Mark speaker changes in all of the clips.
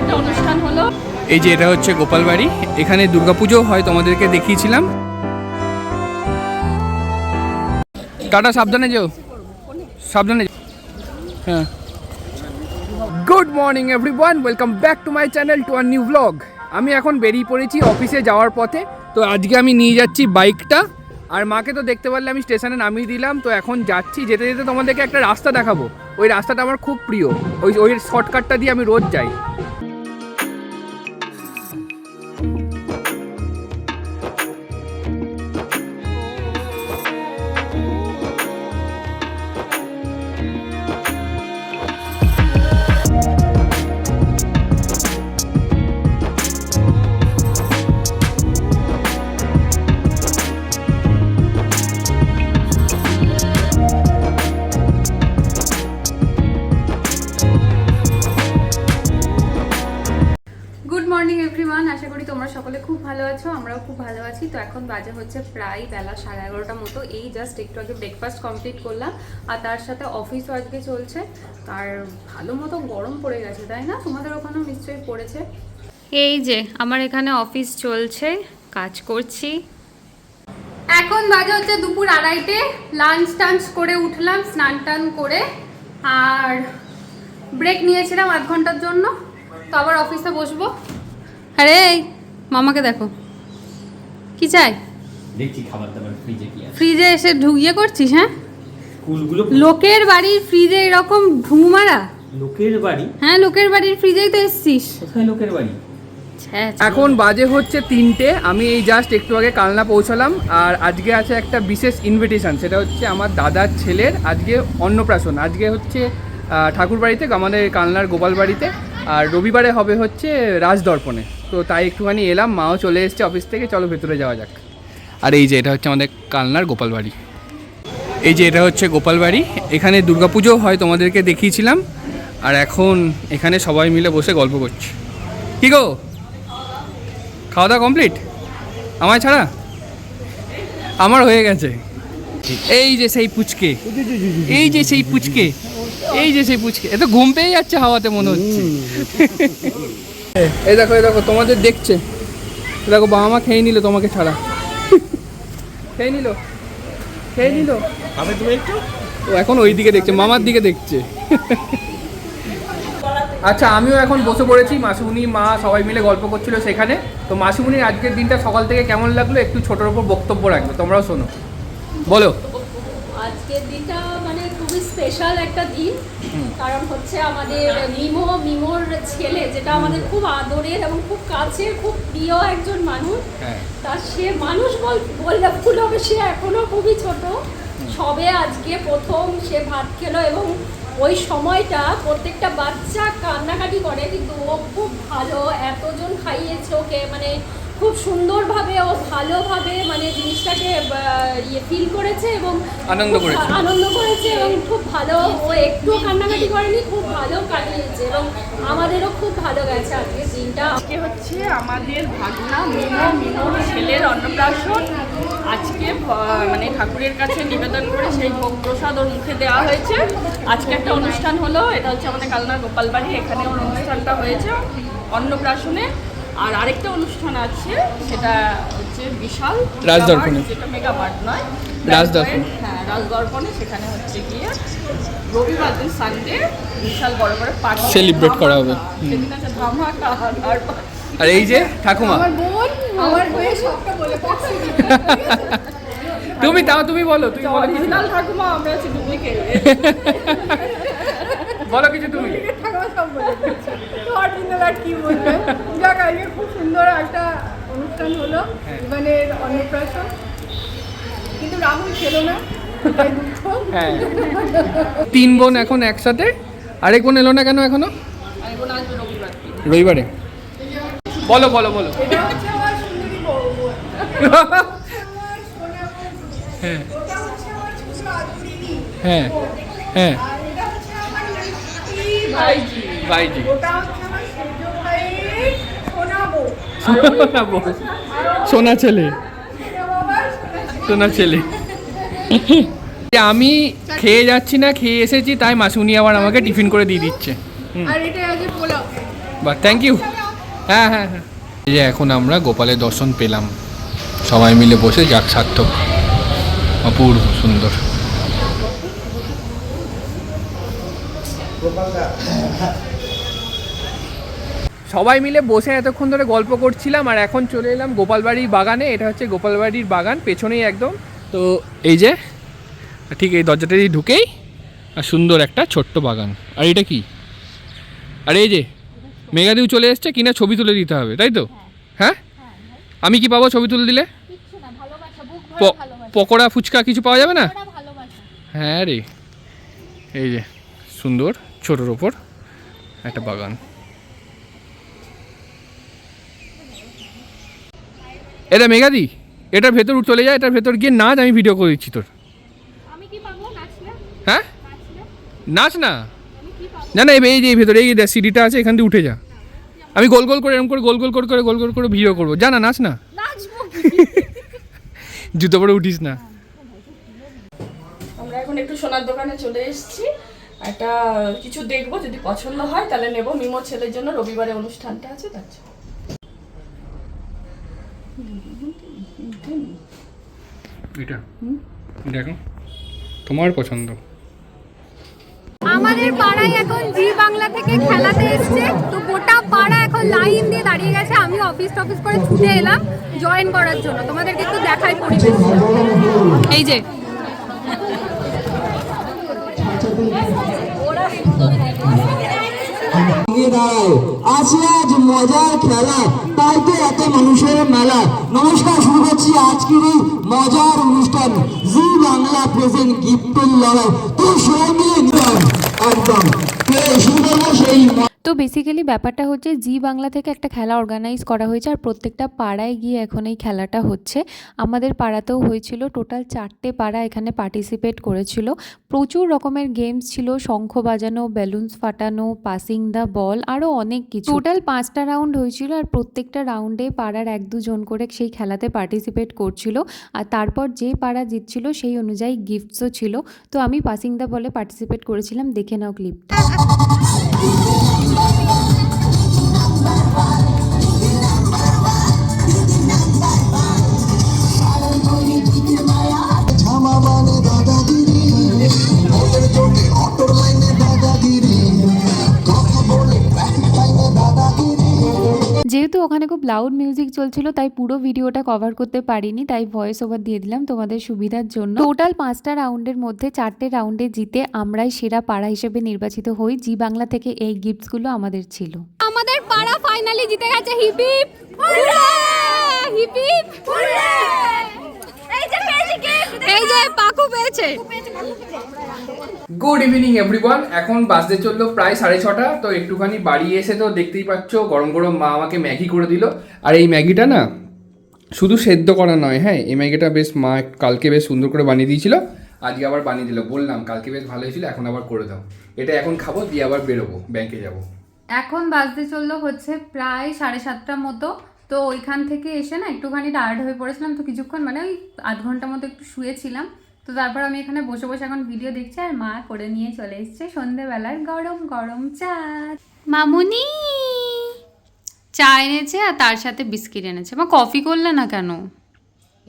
Speaker 1: একটা অনুষ্ঠান হলো।
Speaker 2: এই যে এটা হচ্ছে গোপালবাড়ি। এখানে দুর্গাপুজো হয়, তোমাদেরকে দেখিয়েছিলাম। টাটা, সাবধানে যেও। সাবধানে। হ্যাঁ। Good morning everyone welcome back to my channel to our new vlog আমি এখন বেরিয়ে পড়েছি অফিসে যাওয়ার পথে। তো আজকে আমি নিয়ে যাচ্ছি বাইকটা। আর মাকে তো দেখতে পারলে আমি স্টেশনে নামিয়ে দিলাম। তো এখন যাচ্ছি, যেতে যেতে তোমাদেরকে একটা রাস্তা দেখাবো। ওই রাস্তাটা আমার খুব প্রিয়। ওই ওই শর্টকাটটা দিয়ে আমি রোজ যাই।
Speaker 3: আছো আমরাও খুব ভালো আছি। তো এখন বাজে হচ্ছে প্রায় বেলা সাড়ে এগারোটার মতো। এই জাস্ট একটু আগে ব্রেকফাস্ট কমপ্লিট করলাম। আর তার সাথে অফিসও আজকে চলছে। আর ভালো মতো গরম পড়ে গেছে তাই না? তোমাদের ওখানেও নিশ্চয়ই পড়েছে। এই যে আমার এখানে অফিস চলছে। কাজ করছি। এখন বাজে হচ্ছে দুপুর আড়াইটে। লাঞ্চ টাঞ্চ করে উঠলাম স্নান টান করে। আর ব্রেক নিয়েছিলাম আধ ঘণ্টার জন্য। তো আবার অফিসে বসবো। আরে মামাকে দেখো। কি চাই?
Speaker 4: দেখছি খাবার দাবার ফ্রিজে কি আছে।
Speaker 3: ফ্রিজে এসে ঢুকিয়ে করছিস হ্যাঁ?
Speaker 4: স্কুলগুলো
Speaker 3: লোকের বাড়ির ফ্রিজে এরকম ঢু মারা?
Speaker 4: লোকের বাড়ি?
Speaker 3: হ্যাঁ লোকের বাড়ির ফ্রিজেই তো এসছিস।
Speaker 4: কোথায় লোকের বাড়ি।
Speaker 2: এখন বাজে হচ্ছে তিনটে। আমি এই জাস্ট একটু আগে কালনা পৌঁছালাম। আর আজকে আছে একটা বিশেষ ইনভিটেশন সেটা হচ্ছে আমার দাদার ছেলের আজকে অন্নপ্রাশন। আজকে হচ্ছে ঠাকুর বাড়িতে আমাদের কালনার গোপাল বাড়িতে আর রবিবারে হবে হচ্ছে রাজদর্পণে। তো তাই একটুখানি এলাম, মাও চলে এসছে অফিস থেকে, চলো ভেতরে যাওয়া যাক। আর এই যে এটা হচ্ছে আমাদের কালনার গোপাল বাড়ি এই যে এটা হচ্ছে গোপাল বাড়ি এখানে দুর্গাপুজো হয় তোমাদেরকে দেখিয়েছিলাম, আর এখন এখানে সবাই মিলে বসে গল্প করছে। কি গো? খাওয়া দাওয়া কমপ্লিট আমায় ছাড়া? আমার হয়ে গেছে। এই যে সেই পুচকে, এই যে সেই পুচকে, এই যে সেই পুচকে, এ তো ঘুম পেয়ে যাচ্ছে হাওয়াতে মনে হচ্ছে। এই দেখো এই দেখো তোমাদের দেখছে। দেখো বাবা মা খেয়ে নিল তোমাকে ছাড়া। খেয়ে নিল? খেয়ে নিল?
Speaker 4: আমি তুমি একটু?
Speaker 2: ও এখন ওই দিকে দেখছে মামার দিকে দেখছে। আচ্ছা আমিও এখন বসে পড়েছি মাসুমনি মা সবাই মিলে গল্প করছিল সেখানে। তো মাসুমনির আজকের দিনটা সকাল থেকে কেমন লাগল? একটু ছোটোর উপর বক্তব্য রাখবে তোমরাও শোনো। বলো।
Speaker 1: আজকের দিনটা মানে খুবই স্পেশাল একটা দিন। কারণ হচ্ছে আমাদের মিমো মিমোর ছেলে যেটা আমাদের খুব আদরের এবং খুব কাছের খুব প্রিয় একজন মানুষ
Speaker 2: হ্যাঁ।
Speaker 1: তা সে মানুষ বল বললে ভুল হবে সে এখনও খুবই ছোট। সবে আজকে প্রথম সে ভাত খেলো এবং ওই সময়টা প্রত্যেকটা বাচ্চা কান্নাকাটি করে কিন্তু ও খুব ভালো এতজন খাইয়েছে ওকে মানে খুব সুন্দরভাবে ও ভালোভাবে মানে জিনিসটাকে ইয়ে ফিল করেছে এবং
Speaker 2: আনন্দ করেছে।
Speaker 1: আনন্দ করেছে এবং খুব ভালো ও একটুও কান্নাকাটি করেনি খুব ভালো কাটিয়েছে এবং আমাদেরও খুব ভালো গেছে আজকের দিনটা।
Speaker 5: আজকে হচ্ছে আমাদের ভাগনা মিনো মিনোর ছেলের অন্নপ্রাশন। আজকে মানে ঠাকুরের কাছে নিবেদন করে সেই ভোগ প্রসাদ ওর মুখে দেওয়া হয়েছে। আজকে একটা অনুষ্ঠান হলো এটা হচ্ছে আমাদের কালনার গোপালবাড়ি এখানে ওর অনুষ্ঠানটা হয়েছে অন্নপ্রাশনে। আর আরেকটা অনুষ্ঠান আছে সেটা হচ্ছে বিশাল
Speaker 2: রাজদর্পণে।
Speaker 5: যেটা মেগামার্ট নয়।
Speaker 2: রাজদর্পণে।
Speaker 5: হ্যাঁ রাজদর্পণে সেখানে হচ্ছে গিয়ে রবিবার দিন সানডে বিশাল বড় বড় পার্টি
Speaker 2: Celebrate করা হবে।
Speaker 5: সেদিন আছে ধামাকা আর
Speaker 2: আর এই যে ঠাকুমা।
Speaker 1: আমার হয়ে সবটা বলে
Speaker 2: তুমি তাও তুমি বলো তুমি বলো
Speaker 5: ঠাকুমা আমরা আছি ডুপ্লিকেট
Speaker 2: বলো কিছু তুমি।
Speaker 6: অরিজিনাল আর কি বলব? যাক আজকে খুব সুন্দর একটা অনুষ্ঠান হলো ইভানের অন্নপ্রাশন। কিন্তু রাহুল ছিল না
Speaker 2: হ্যাঁ। তিন বোন এখন একসাথে আরেক বোন এলো না কেন এখনও? রবিবারে। বলো বলো বলো। হ্যাঁ।
Speaker 6: আদুরিনী।
Speaker 2: হ্যাঁ হ্যাঁ
Speaker 6: আর এটা হচ্ছে আমার মিষ্টি
Speaker 5: ভাইজি।
Speaker 2: ভাইজি।
Speaker 6: ওটা হচ্ছে আমার সেজ ভাইয়ের সোনা
Speaker 2: ছেলে।
Speaker 6: সোনা
Speaker 2: ছেলে। আমি খেয়ে যাচ্ছি না খেয়ে এসেছি তাই মাসুনি আবার আমাকে টিফিন করে দিয়ে দিচ্ছে। বা থ্যাংক ইউ হ্যাঁ হ্যাঁ হ্যাঁ। যে এখন আমরা গোপালের দর্শন পেলাম। সবাই মিলে বসে যাক সার্থক। অপূর্ব সুন্দর। সবাই মিলে বসে এতক্ষণ ধরে গল্প করছিলাম আর এখন চলে এলাম গোপালবাড়ির বাগানে। এটা হচ্ছে গোপালবাড়ির বাগান পেছনেই একদম। তো এই যে ঠিক এই দরজাটা দিয়ে ঢুকেই আর সুন্দর একটা ছোট্ট বাগান। আর এটা কি? আর এই যে মেঘাদিউ চলে এসছে কিনা ছবি তুলে দিতে হবে তাই তো? হ্যাঁ? আমি কি পাবো ছবি তুলে দিলে? পকোড়া ফুচকা কিছু পাওয়া যাবে না? হ্যাঁ রে এই যে সুন্দর। ছোটোর ওপর একটা বাগান। এটা মেঘাদি এটার ভেতর চলে যায় এটার ভেতর গিয়ে নাচ আমি ভিডিও করে দিচ্ছি তোর। হ্যাঁ? নাচ না? না? না এই এই যে এই ভেতরে এই যে সিডিটা আছে এখান দিয়ে উঠে যা। আমি গোল গোল করে এরকম করে গোল গোল করে করে গোল গোল করে ভিডিও করব। যা না নাচ না? জুতো পরে উঠিস না।
Speaker 5: আমরা এখন একটু সোনার দোকানে চলে এসেছি। একটা কিছু দেখব যদি পছন্দ হয় তাহলে নেব। মিমো ছেলের জন্য রবিবারে অনুষ্ঠানটা আছে তার জন্য।
Speaker 2: এটা? দেখো। তোমার পছন্দ।
Speaker 3: আমাদের পাড়ায় এখন জি বাংলা থেকে খেলাতে এসছে। তো গোটা পাড়া এখন লাইন দিয়ে দাঁড়িয়ে গেছে। আমি অফিস টফিস করে ছুটে এলাম জয়েন করার জন্য। তোমাদেরকে একটু দেখাই পরিবেশ। এই যে।
Speaker 7: মজার খেলা, তাই এত মানুষের মেলা। নমস্কার, শুরু করছি মজার অনুষ্ঠান। জি বাংলা প্রেজেন্ট গিফটের লড়াই। তো সবাই মিলে নিলাম। একদম। শুরু করব সেই
Speaker 3: বেসিক্যালি ব্যাপারটা হচ্ছে জি বাংলা থেকে একটা খেলা অর্গানাইজ করা হয়েছে আর প্রত্যেকটা পাড়ায় গিয়ে এখন এই খেলাটা হচ্ছে। আমাদের পাড়াতেও হয়েছিল টোটাল চারটে পাড়া এখানে পার্টিসিপেট করেছিল। প্রচুর রকমের গেমস ছিল, শঙ্খ বাজানো বেলুনস ফাটানো পাসিং দ্য বল আরও অনেক কিছু। টোটাল পাঁচটা রাউন্ড হয়েছিল আর প্রত্যেকটা রাউন্ডে পাড়ার এক দুজন করে সেই খেলাতে পার্টিসিপেট করছিল। আর তারপর যে পাড়া জিতছিল সেই অনুযায়ী গিফটসও ছিল। তো আমি পাসিং দ্য বলে পার্টিসিপেট করেছিলাম, দেখে নাও ক্লিপটা যেহেতু ওখানে খুব লাউড মিউজিক চলছিল তাই পুরো ভিডিওটা কভার করতে পারিনি তাই ভয়েস ওভার দিয়ে দিলাম তোমাদের সুবিধার জন্য। টোটাল পাঁচটা রাউন্ডের মধ্যে চারটে রাউন্ডে জিতে আমরাই সেরা পাড়া হিসেবে নির্বাচিত হই জি বাংলা থেকে এই গিফটসগুলো আমাদের ছিল।
Speaker 1: আমাদের পাড়া ফাইনালি জিতে গেছে হিপ হিপ হিপ হিপ এই এই যে পেয়েছে।
Speaker 2: গুড ইভিনিং এভরিওয়ান এখন বাজতে চলল প্রায় সাড়ে ছটা তো একটুখানি বাড়ি এসে তো দেখতেই পাচ্ছ গরম গরম মা আমাকে ম্যাগি করে দিল। আর এই ম্যাগিটা না শুধু সেদ্ধ করা নয় হ্যাঁ এই ম্যাগিটা বেশ মা কালকে বেশ সুন্দর করে বানিয়ে দিয়েছিল আজকে আবার বানিয়ে দিল। বললাম কালকে বেশ ভালো হয়েছিল এখন আবার করে দাও। এটা এখন খাব দিয়ে আবার বেরোবো ব্যাংকে যাব।
Speaker 3: এখন বাজতে চলল হচ্ছে প্রায় সাড়ে সাতটার মতো তো ওইখান থেকে এসে না একটুখানি টায়ার্ড হয়ে পড়েছিলাম তো কিছুক্ষণ মানে ওই আধ ঘণ্টার মতো একটু শুয়েছিলাম। তো তারপর আমি এখানে বসে বসে এখন ভিডিও দেখছি আর মা করে নিয়ে চলে এসছে সন্ধেবেলার গরম গরম চা। মামুনি চা এনেছে আর তার সাথে বিস্কিট এনেছে। মা কফি করলে না কেন?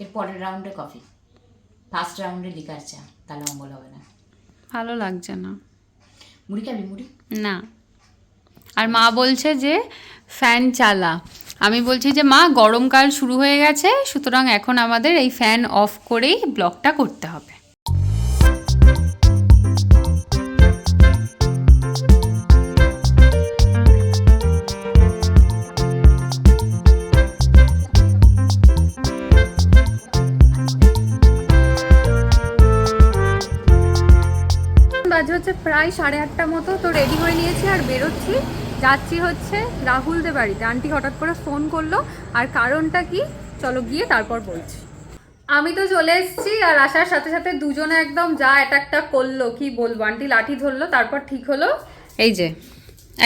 Speaker 8: এর পরের রাউন্ডে কফি ফার্স্ট রাউন্ডে লিকার চা তাহলে অম্বল হবে না।
Speaker 3: ভালো লাগছে না।
Speaker 8: মুড়ি খাবি মুড়ি?
Speaker 3: না। আর মা বলছে যে ফ্যান চালা। আমি বলছি যে, মা, গরমকাল শুরু হয়ে গেছে, সুতরাং এখন আমাদের এই ফ্যান অফ করেই ব্লগটা করতে হবে. বাজে হচ্ছে প্রায় সাড়ে আটটা মতো, তো রেডি হয়ে নিয়েছি আর বেরোচ্ছি। যাচ্ছি হচ্ছে রাহুলদের বাড়িতে। আন্টি হঠাৎ করে ফোন করল, আর কারণটা কি? চলো গিয়ে তারপর বলছি। আমি তো চলে এসেছি, আর আসার সাথে সাথে দুজনে একদম যা অ্যাটাকটা করল, কি বলব? আন্টি লাঠি ধরলো, তারপর ঠিক হলো। এই যে,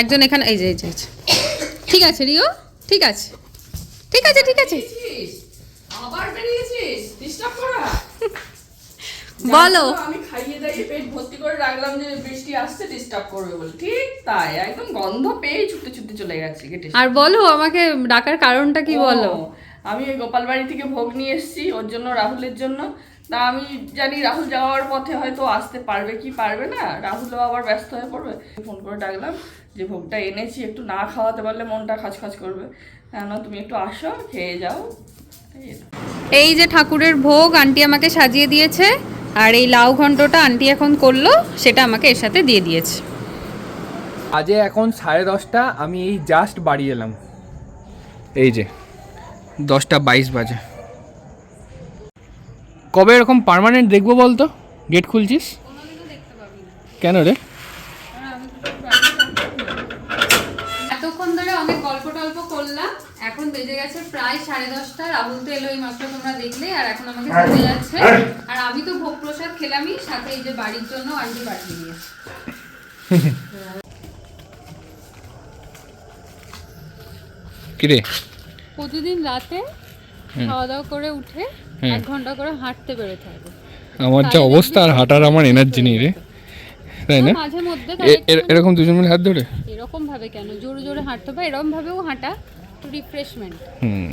Speaker 3: একজন এখানে, এই যে এই যে এই যে। ঠিক আছে, রিও? ঠিক আছে। ঠিক আছে ঠিক আছে।
Speaker 5: আবার বেরিয়েছিস? ডিস্টার্ব করা।
Speaker 3: বলো।
Speaker 5: আমি খাইয়ে দাইয়ে পেট ভর্তি করে রাখলাম যে বৃষ্টি আসছে ডিস্টার্ব করবে বলে। ঠিক তাই একদম গন্ধ পেয়ে ছুটে ছুটে চলে গেছে গেটে
Speaker 3: আর বলো আমাকে ডাকার কারণটা কি বলো?
Speaker 5: আমি ওই গোপাল বাড়ি থেকে ভোগ নিয়ে এসেছি ওর জন্য রাহুলের জন্য। তা আমি জানি রাহুল যাওয়ার পথে হয়তো আসতে পারবে কি পারবে না। রাহুলও আবার ব্যস্ত হয়ে পড়বে। ফোন করে ডাকলাম যে ভোগটা এনেছি একটু না খাওয়াতে পারলে মনটা খাচখাচ করবে। কেন তুমি একটু আসো খেয়ে যাও। এই
Speaker 3: যে ঠাকুরের ভোগ আন্টি আমাকে সাজিয়ে দিয়েছে। আর এই লাউ ঘন্টটা আন্টি এখন করল সেটা আমাকে এর সাথে দিয়ে দিয়েছে।
Speaker 2: আজে এখন সাড়ে দশটা আমি এই জাস্ট বাড়ি এলাম। এই যে দশটা বাইশ বাজে। কবে এরকম পার্মানেন্ট দেখব বলতো? গেট খুলছিস? কেন রে?
Speaker 3: এতক্ষণ ধরে অনেক গল্প টল্প করলাম। এখন বেজে গেছে প্রায় সাড়ে দশটা। রাহুল তো এলো এই মাত্র তোমরা দেখলে আর এখন আমাকে চলে যাচ্ছে। আর আমি তো ভোগ প্রসাদ খেলামই সাথে এই যে বাড়ির জন্য আন্টি পাঠিয়ে দিয়েছে।
Speaker 2: কিরে?
Speaker 3: প্রতিদিন রাতে খাওয়া দাওয়া করে উঠে এক ঘণ্টা করে হাঁটতে বেরোতে হবে
Speaker 2: আমার যা অবস্থা আর হাঁটার আমার এনার্জি নেই রে। তাই না
Speaker 3: মাঝে মধ্যে
Speaker 2: এরকম দুজন মিলে হাত ধরে?
Speaker 3: এরকম ভাবে কেন? জোরে জোরে হাঁটতে হবে এরকম ভাবেও হাঁটা। একটু রিফ্রেশমেন্ট
Speaker 2: হুম।